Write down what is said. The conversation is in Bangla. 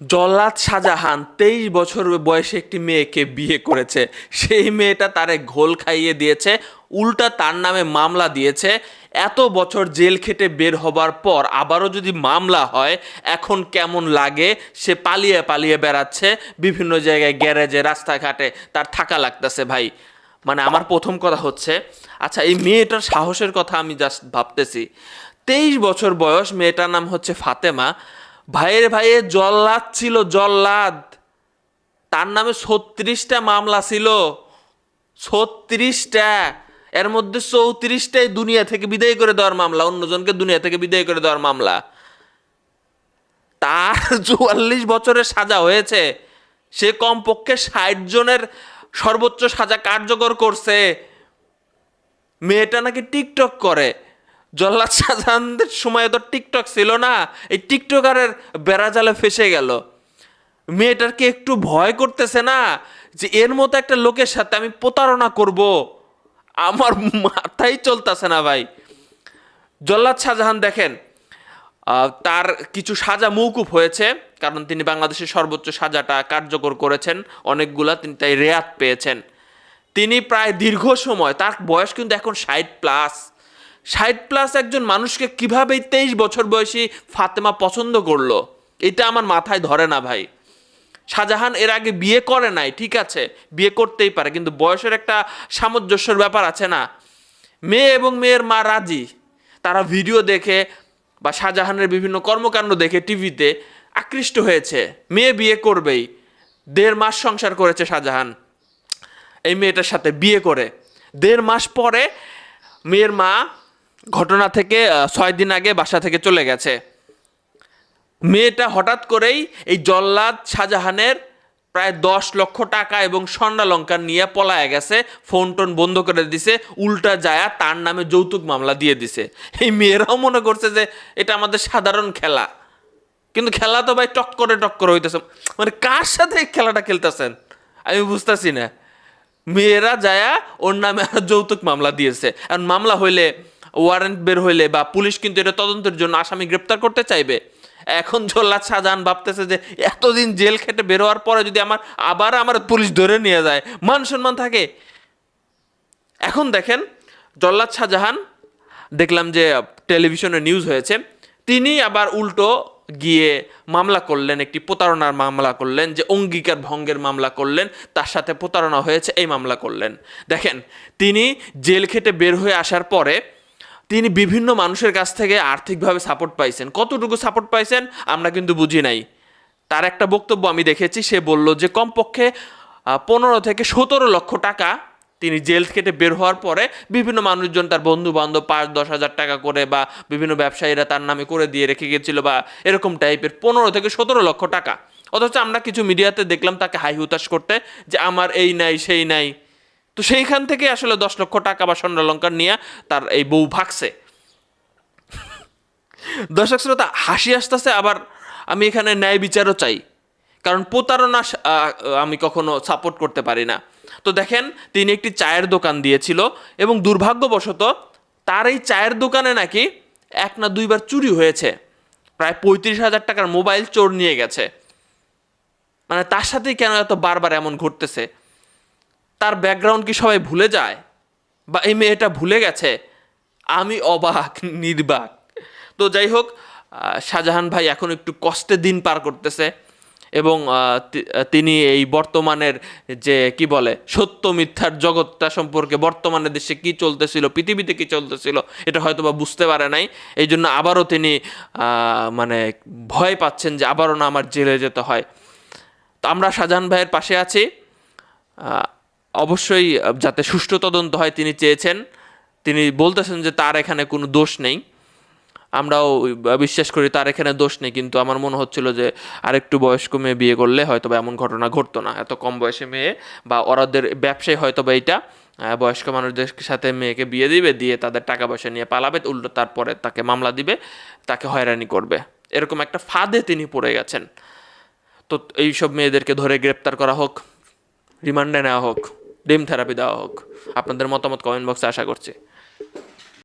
জল্লাদ শাহজাহান তেইশ বছর বয়সে একটি মেয়েকে বিয়ে করেছে। সেই মেয়েটা তারে ঘোল খাইয়ে দিয়েছে, উল্টা তার নামে মামলা দিয়েছে। এত বছর জেল খেটে বের হবার পর আবারও যদি মামলা হয়, এখন কেমন লাগে? সে পালিয়ে পালিয়ে বেড়াচ্ছে, বিভিন্ন জায়গায় গ্যারেজে, রাস্তাঘাটে। তার থাকা লাগতেছে ভাই। মানে আমার প্রথম কথা হচ্ছে আচ্ছা এই মেয়েটার সাহসের কথা আমি জাস্ট ভাবতেছি। তেইশ বছর বয়স, মেয়েটার নাম হচ্ছে ফাতেমা। ভাইয়ের ভাইয়ে জল্লাদ ছিল, জল্লাদ। তার নামে ছত্রিশটা মামলা ছিল। ছত্রিশটা। এর মধ্যে চৌত্রিশটাই দুনিয়া থেকে বিদায় করে দেওয়ার মামলা, অন্যজনকে দুনিয়া থেকে বিদায় করে দেওয়ার মামলা। তার চুয়াল্লিশ বছরের সাজা হয়েছে। সে কমপক্ষে ষাট জনের সর্বোচ্চ সাজা কার্যকর করছে। মেয়েটা নাকি টিকটক করে। জল্লাদ শাহজাহানদের সময় তো টিকটক ছিল না। এই টিকটকারের বেড়াজালে ফেসে গেল। মেয়েটার কি একটু ভয় করতেছে না যে এর মতো একটা লোকের সাথে আমি প্রতারণা করব। আমার মাথাই চলতেছে না ভাই। জল্লাদ শাহজাহান দেখেন তার কিছু সাজা মৌকুফ হয়েছে, কারণ তিনি বাংলাদেশের সর্বোচ্চ সাজাটা কার্যকর করেছেন। অনেকগুলা তিনি তাই রেয়াত পেয়েছেন। তিনি প্রায় দীর্ঘ সময়, তার বয়স কিন্তু এখন ষাট প্লাস ষাট প্লাস একজন মানুষকে কীভাবে তেইশ বছর বয়সী ফাতেমা পছন্দ করল, এটা আমার মাথায় ধরে না ভাই। শাহজাহান এর আগে বিয়ে করে নাই, ঠিক আছে, বিয়ে করতেই পারে, কিন্তু বয়সের একটা সামঞ্জস্যের ব্যাপার আছে না। মেয়ে এবং মেয়ের মা রাজি, তারা ভিডিও দেখে বা শাহজাহানের বিভিন্ন কর্মকাণ্ড দেখে টিভিতে আকৃষ্ট হয়েছে, মেয়ে বিয়ে করবেই, দেড় মাস সংসার করেছে শাহজাহান, এই মেয়েটার সাথে বিয়ে করে। দেড় মাস পরে মেয়ের মা ঘটনা থেকে ছয় দিন আগে বাসা থেকে চলে গেছে। মেয়েটা হঠাৎ করেই এই জল্লাদ শাহজাহানের প্রায় দশ লক্ষ টাকা এবং স্বর্ণালঙ্কার নিয়ে পলায় গেছে, ফোন টোন বন্ধ করে দিছে, উল্টা যায়া তার নামে যৌতুক মামলা দিয়ে দিছে। এই মেয়েরাও মনে করছে যে এটা আমাদের সাধারণ খেলা। কিন্তু খেলা তো ভাই টক করে টক করে হইতেছে। মানে কার সাথে এই খেলাটা খেলতেছেন? আমি বুঝতেছি না। মেয়েরা যায়া ওর নামে যৌতুক মামলা দিয়েছে। আর মামলা হইলে ওয়ারেন্ট বের হইলে বা পুলিশ কিন্তু এটা তদন্তের জন্য আসামি গ্রেপ্তার করতে চাইবে। এখন জল্লাদ শাহজাহান ভাবতেছে যে এতদিন জেল খেটে বের হওয়ার পরে যদি আমার, আবার আমার পুলিশ ধরে নিয়ে যায়, মান সম্মান থাকে। এখন দেখেন জল্লাদ শাহজাহান, দেখলাম যে টেলিভিশনে নিউজ হয়েছে, তিনি আবার উল্টো গিয়ে মামলা করলেন, একটি প্রতারণার মামলা করলেন, যে অঙ্গীকার ভঙ্গের মামলা করলেন, তার সাথে প্রতারণা হয়েছে, এই মামলা করলেন। দেখেন, তিনি জেল খেটে বের হয়ে আসার পরে তিনি বিভিন্ন মানুষের কাছ থেকে আর্থিকভাবে সাপোর্ট পাইছেন। কতটুকু সাপোর্ট পাইছেন, আমরা কিন্তু বুঝি নাই। তার একটা বক্তব্য আমি দেখেছি, সে বলল যে, কমপক্ষে পনেরো থেকে সতেরো লক্ষ টাকা তিনি জেল কেটে বের হওয়ার পরে বিভিন্ন মানুষজন তার বন্ধু বান্ধব পাঁচ, দশ হাজার টাকা করে বা বিভিন্ন ব্যবসায়ীরা তার নামে করে দিয়ে রেখে গেছিল বা এরকম টাইপের পনেরো থেকে সতেরো লক্ষ টাকা। অথচ আমরা কিছু মিডিয়াতে দেখলাম তাকে হাই হুতাশ করতে যে, আমার এই নাই, সেই নাই। তো সেইখান থেকে আসলে দশ লক্ষ টাকা বা স্বর্ণালঙ্কার নিয়ে তার এই বউ ভাগছে। দর্শক শ্রোতা, হাসি আসতেছে, আবার আমি এখানে ন্যায় বিচারও চাই। কারণ প্রতারণা আমি কখনো সাপোর্ট করতে পারি না। তো দেখেন, তিনি একটি চায়ের দোকান দিয়েছিল এবং দুর্ভাগ্যবশত তার এই চায়ের দোকানে নাকি এক না দুইবার চুরি হয়েছে। প্রায় পঁয়ত্রিশ হাজার টাকার মোবাইল চোর নিয়ে গেছে। মানে তার সাথেই কেন এত বারবার এমন ঘটতেছে? তার ব্যাকগ্রাউন্ড কি সবাই ভুলে যায়? বা এই মেয়েটা ভুলে গেছে? আমি অবাক, নির্বাক। তো যাই হোক শাহজাহান ভাই এখন একটু কষ্টে দিন পার করতেছে এবং তিনি এই বর্তমানের যে, কি বলে, সত্য মিথ্যার জগৎটা সম্পর্কে বর্তমানে দেশে কি চলতেছিল, পৃথিবীতে কি চলতেছিল, এটা হয়তো বা বুঝতে পারে নাই। এই জন্য আবারও তিনি মানে ভয় পাচ্ছেন যে আবারও না আমার জেলে যেতে হয়। তো আমরা শাহজাহান ভাইয়ের পাশে আছি। অবশ্যই যাতে সুষ্ঠু তদন্ত হয় তিনি চেয়েছেন। তিনি বলতেছেন যে তার এখানে কোনো দোষ নেই। আমরাও বিশ্বাস করি তার এখানে দোষ নেই, কিন্তু আমার মনে হচ্ছিল যে আরেকটু বয়স্ক মেয়ে বিয়ে করলে হয়তো বা এমন ঘটনা ঘটতো না। এত কম বয়সে মেয়ে বা ওরাদের ব্যবসায় হয়তো বা এইটা বয়স্ক মানুষদের সাথে মেয়েকে বিয়ে দিবে, দিয়ে তাদের টাকা পয়সা নিয়ে পালাবে উল্টো তারপরে তাকে মামলা দিবে, তাকে হয়রানি করবে। এরকম একটা ফাঁদে তিনি পড়ে গেছেন। তো এইসব মেয়েদেরকে ধরে গ্রেপ্তার করা হোক, রিমান্ডে নেওয়া হোক। ডিম থেরাপি দেওয়া হোক। আপনাদের মতামত কমেন্ট বক্সে আশা করছি।